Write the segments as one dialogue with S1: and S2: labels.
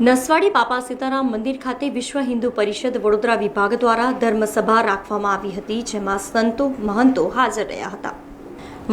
S1: નસવાડી બાપા સીતારામ મંદિર ખાતે વિશ્વ હિન્દુ પરિષદ વડોદરા વિભાગ દ્વારા ધર્મસભા રાખવામાં આવી હતી, જેમાં સંતો મહંતો હાજર રહ્યા હતા.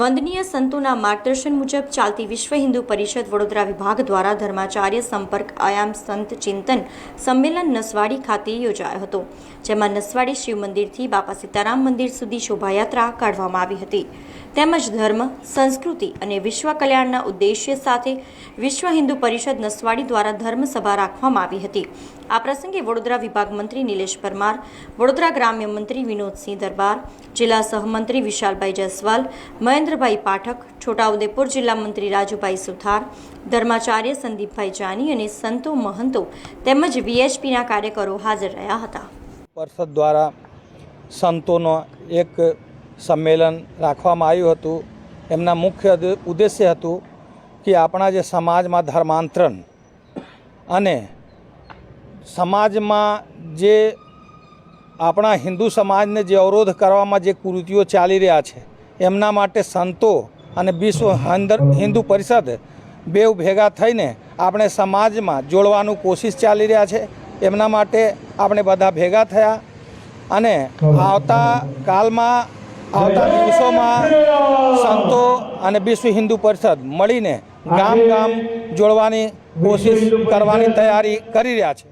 S1: વંદનીય સંતોના માર્ગદર્શન મુજબ ચાલતી વિશ્વ હિન્દુ પરિષદ વડોદરા વિભાગ દ્વારા ધર્માચાર્ય સંપર્ક આયામ સંત ચિંતન સંમેલન નસવાડી ખાતે યોજાયો હતો, જેમાં નસવાડી શિવ મંદિરથી બાપા સીતારામ મંદિર સુધી શોભાયાત્રા કાઢવામાં આવી હતી. તેમજ ધર્મ, સંસ્કૃતિ અને વિશ્વ કલ્યાણના ઉદ્દેશ્ય સાથે વિશ્વ હિન્દુ પરિષદ નસવાડી દ્વારા ધર્મસભા રાખવામાં આવી હતી. આ પ્રસંગે વડોદરા વિભાગ મંત્રી નિલેશ પરમાર, વડોદરા ગ્રામ્ય મંત્રી વિનોદસિંહ દરબાર, જિલ્લા સહમંત્રી વિશાલભાઈ જયસ્વાલ મહેન્દ્રભાઈ પાઠક, છોટાઉદેપુર જિલ્લા મંત્રી રાજુભાઈ સુથાર, ધર્માચાર્ય સંદીપભાઈ જાની અને સંતો મહંતો તેમજ વીએચપીના કાર્યકરો હાજર રહ્યા હતા.
S2: પરિષદ દ્વારા સંતોનો એક સંમેલન રાખવામાં આવ્યું હતું. એમના મુખ્ય ઉદ્દેશ્ય હતું કે આપણા જે સમાજમાં ધર્માંતરણ અને સમાજમાં જે આપણા હિન્દુ સમાજને જે અવરોધ કરવામાં જે કૃતિઓ ચાલી રહ્યા છે એમના માટે સંતો અને વિશ્વ હિન્દુ પરિષદ બેઉ ભેગા થઈને આપણે સમાજમાં જોડવાનું કોશિશ ચાલી રહ્યા છે. એમના માટે આપણે બધા ભેગા થયા અને આવતા કાલમાં, આવતા દિવસોમાં સંતો અને વિશ્વ હિન્દુ પરિષદ મળીને ગામ ગામ જોડવાની કોશિશ કરવાની તૈયારી કરી રહ્યા છે.